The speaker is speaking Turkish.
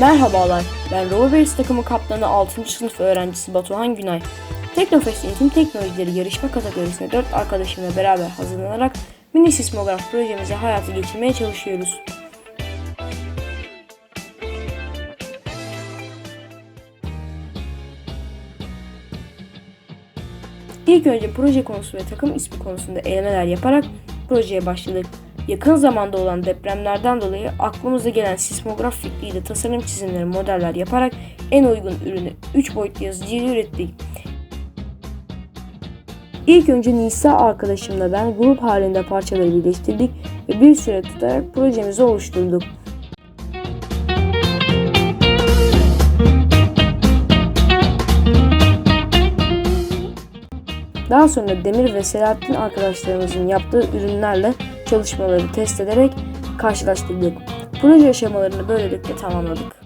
Merhabalar, ben Roverbase takımı kaptanı 6. sınıf öğrencisi Batuhan Günay. Teknofest Eğitim Teknolojileri yarışma kategorisine 4 arkadaşımla beraber hazırlanarak mini sismograf projemizi hayata geçirmeye çalışıyoruz. İlk önce proje konusu ve takım ismi konusunda elemeler yaparak projeye başladık. Yakın zamanda olan depremlerden dolayı aklımıza gelen sismograf fikriyle tasarım çizimleri modeller yaparak en uygun ürünü 3 boyutlu yazıcıyla ürettik. İlk önce Nisa arkadaşımla ben grup halinde parçaları birleştirdik ve bir süre tutarak projemizi oluşturduk. Daha sonra Demir ve Selahattin arkadaşlarımızın yaptığı ürünlerle çalışmaları test ederek karşılaştırdık. Proje aşamalarını böylelikle tamamladık.